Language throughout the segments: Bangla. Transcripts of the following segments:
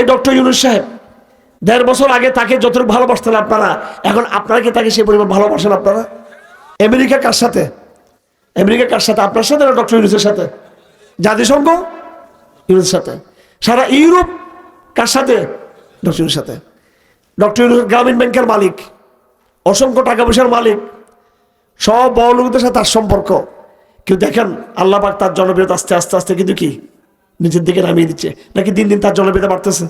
এই ডক্টর ইউনুস সাহেব, দেড় বছর আগে তাকে যতটুকু ভালোবাসতেন আপনারা, এখন আপনারা কি তাকে সেই পরিমাণ ভালোবাসেন আপনারা? আমেরিকা কার সাথে? আমেরিকা কার সাথে? আপনার সাথে না ডক্টর ইউনুসের সাথে? জাতিসংঘ? ইউনুসের সাথে। সারা ইউরোপ কার সাথে? ডক্টর ইউনুসের সাথে। ডক্টর ইউনুস গ্রামীণ ব্যাংকের মালিক, অসংখ্য টাকা পয়সার মালিক, সব বড় লোকদের সাথে তার সম্পর্ক। কেউ দেখেন, আল্লাহ পাক তার জনপ্রিয়তা আস্তে আস্তে আস্তে, কিন্তু কি? নিচের দিকে নামিয়ে দিচ্ছে। নাকি দিন দিন তার জনপ্রিয়তা বাড়তেছে?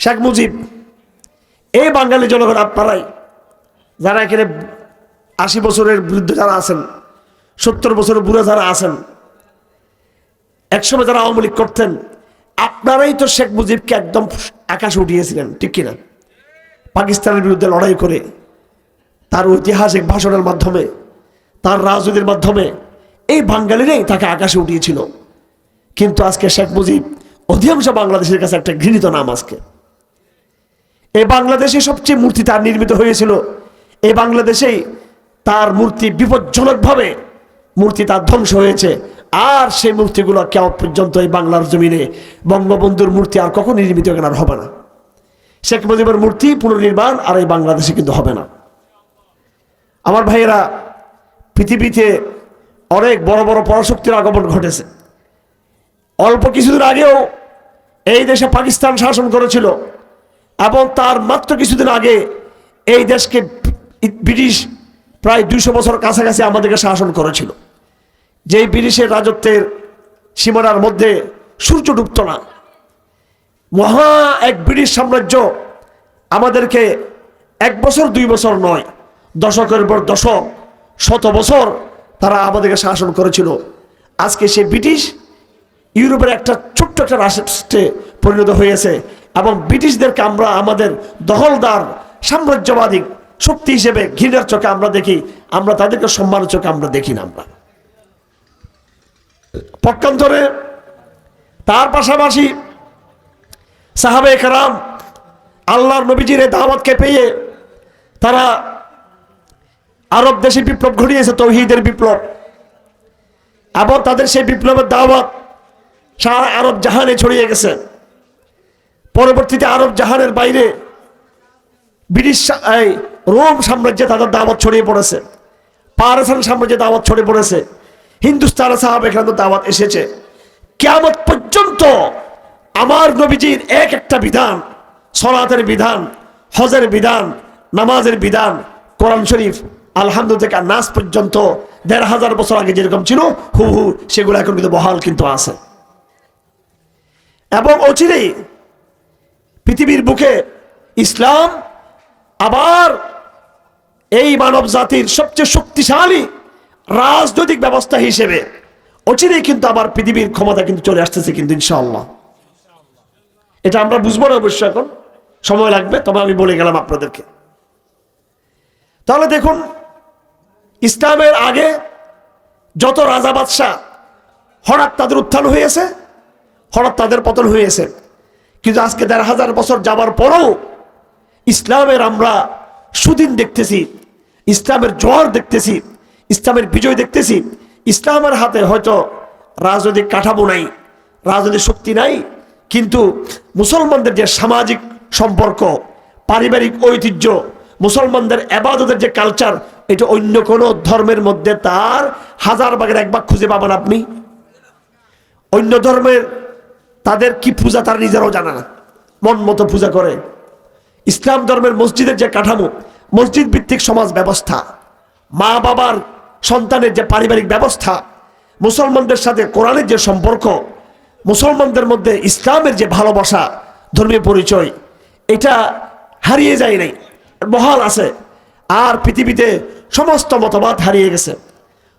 শেখ মুজিব, এই বাঙালি জনগণ আপনারাই, যারা এখানে আশি বছরের বিরুদ্ধে যারা আছেন, সত্তর বছরের বুড়ো যারা আছেন, একসময় যারা আওয়ামী লীগ করতেন, আপনারাই তো শেখ মুজিবকে একদম আকাশে উঠিয়েছিলেন, ঠিক কিনা? পাকিস্তানের বিরুদ্ধে লড়াই করে, তার ঐতিহাসিক ভাষণের মাধ্যমে, তার রাজনীতির মাধ্যমে, এই বাঙালিরাই তাকে আকাশে উঠিয়েছিল। কিন্তু আজকে শেখ মুজিব অধিকাংশ বাংলাদেশের কাছে একটা ঘৃণিত নাম আজকে। এই বাংলাদেশে সবচেয়ে মূর্তি তার নির্মিত হয়েছিল। এই বাংলাদেশেই তার মূর্তি বিপজ্জনকভাবে মূর্তি তার ধ্বংস হয়েছে। আর সেই মূর্তিগুলো কেমন পর্যন্ত এই বাংলার জমিনে বঙ্গবন্ধুর মূর্তি আর কখন নির্মিত এখানে আর হবে না। শেখ মুজিবের মূর্তি পুনর্নির্মাণ আর এই বাংলাদেশে কিন্তু হবে না। আমার ভাইয়েরা, পৃথিবীতে অনেক বড় বড় পরাশক্তির আগমন ঘটেছে। অল্প কিছুদিন আগেও এই দেশে পাকিস্তান শাসন করেছিল এবং তার মাত্র কিছুদিন আগে এই দেশকে ব্রিটিশ প্রায় দুইশো বছর কাছাকাছি আমাদেরকে শাসন করেছিল। যেই ব্রিটিশের রাজত্বের সীমানার মধ্যে সূর্য ডুবত না। মহা এক ব্রিটিশ সাম্রাজ্য আমাদেরকে এক বছর, দুই বছর নয়, দশকের পর দশক, শত বছর তারা আমাদেরকে শাসন করেছিল। আজকে সে ব্রিটিশ ইউরোপের একটা ছোট্ট একটা রাষ্ট্রে পরিণত হয়েছে এবং ব্রিটিশদেরকে আমরা আমাদের দখলদার, সাম্রাজ্যবাদী শক্তি হিসেবে ঘৃণার চোখে আমরা দেখি, আমরা তাদেরকে সম্মানের চোখে আমরা দেখি না আমরা। পক্ষান্তরে তার পাশাপাশি সাহাবে কারাম আল্লাহর নবীজির দাওয়াতকে পেয়ে তারা আরব দেশে বিপ্লব ঘটিয়েছে, তৌহিদের বিপ্লব। এবং তাদের সেই বিপ্লবের দাওয়াত সারা আরব জাহানে ছড়িয়ে গেছে। পরবর্তীতে আরব জাহানের বাইরে ব্রিটিশ এই রোম সাম্রাজ্যে তাদের দাওয়াত ছড়িয়ে পড়েছে। পারসান সাম্রাজ্যে দাওয়াত ছড়িয়ে পড়েছে। হিন্দুস্তানে সাহাব এখানে তো দাওয়াত এসেছে। কেমন পর্যন্ত আমার নবীজির এক একটা বিধান, সলাতের বিধান, হজের বিধান, নামাজের বিধান, কোরআন শরীফ, আলহামদুলিল্লাহ থেকে নাচ পর্যন্ত দেড় হাজার বছর আগে যেরকম ছিল, হু হু, সেগুলো এখন কিন্তু বহাল কিন্তু আছে। এবং অচিরেই পৃথিবীর বুকে ইসলাম আবার এই মানব জাতির সবচেয়ে শক্তিশালী রাজনৈতিক ব্যবস্থা হিসেবে অচিরেই কিন্তু আবার পৃথিবীর ক্ষমতা কিন্তু চলে আসতেছে কিন্তু ইনশাআল্লাহ। এটা আমরা বুঝব না অবশ্য এখন। সময় লাগবে, তবে আমি বলে গেলাম আপনাদেরকে। তাহলে দেখুন, ইসলামের আগে যত রাজা বাদশাহ হঠাৎ তাদের উত্থান হয়েছে হঠাৎ তাদের পতন হয়েছে। কিন্তু আজকে দেড় হাজার বছর যাবার পরও ইসলামের আমরা সুদিন দেখতেছি, ইসলামের জোয়ার দেখতেছি, ইসলামের বিজয় দেখতেছি। ইসলামের হাতে হয়তো রাজনৈতিক কাঠামো নাই, রাজনৈতিক শক্তি নাই, কিন্তু মুসলমানদের যে সামাজিক সম্পর্ক, পারিবারিক ঐতিহ্য, মুসলমানদের আবাদতের যে কালচার এটা অন্য কোনো ধর্মের মধ্যে তার হাজার ভাগের এক ভাগ খুঁজে পাবেন আপনি। অন্য ধর্মের তাদের কি পূজা তারা নিজেরাও জানে না। মন মতো পূজা করে। ইসলাম ধর্মের মসজিদের যে কাঠামো, মসজিদ ভিত্তিক সমাজ ব্যবস্থা, মা বাবার, সন্তানের যে পারিবারিক ব্যবস্থা, মুসলমানদের সাথে কোরআনের যে সম্পর্ক, মুসলমানদের মধ্যে ইসলামের যে ভালোবাসা, ধর্মীয় পরিচয়, এটা হারিয়ে যায় নাই বহাল আছে। আর পৃথিবীতে সমস্ত মতবাদ হারিয়ে গেছে,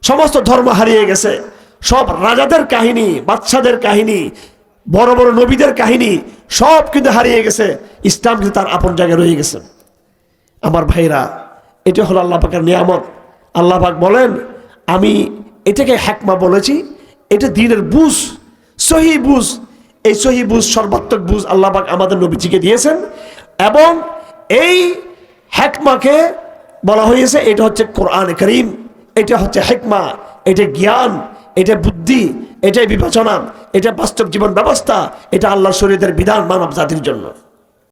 সমস্ত ধর্ম হারিয়ে গেছে। সব রাজাদের কাহিনী বাচ্চাদের কাহিনী বড় বড় নবীদের কাহিনী সব কিন্তু হারিয়ে গেছে। ইসলাম কিন্তু তার আপন জায়গায় রয়ে গেছে। আমার ভাইরা, এটা হলো আল্লাহ পাকের নিয়ামত। আল্লাহ পাক বলেন, আমি এটাকে হ্যাকমা বলেছি, এটা দিনের বুঝ, সহি বুঝ। এই সহি বুঝ, সর্বাত্মক বুঝ আল্লাহ পাক আমাদের নবীজিকে দিয়েছেন এবং এই হ্যাকমাকে বলা হয়েছে, এটা হচ্ছে কোরআন করিম, এটা হচ্ছে হেকমা, এটা জ্ঞান। এটা বুদ্ধি, এটাই বিবেচনা, এটা বাস্তব জীবন ব্যবস্থা, এটা আল্লাহ শরীরের বিধান মানব জাতির জন্য।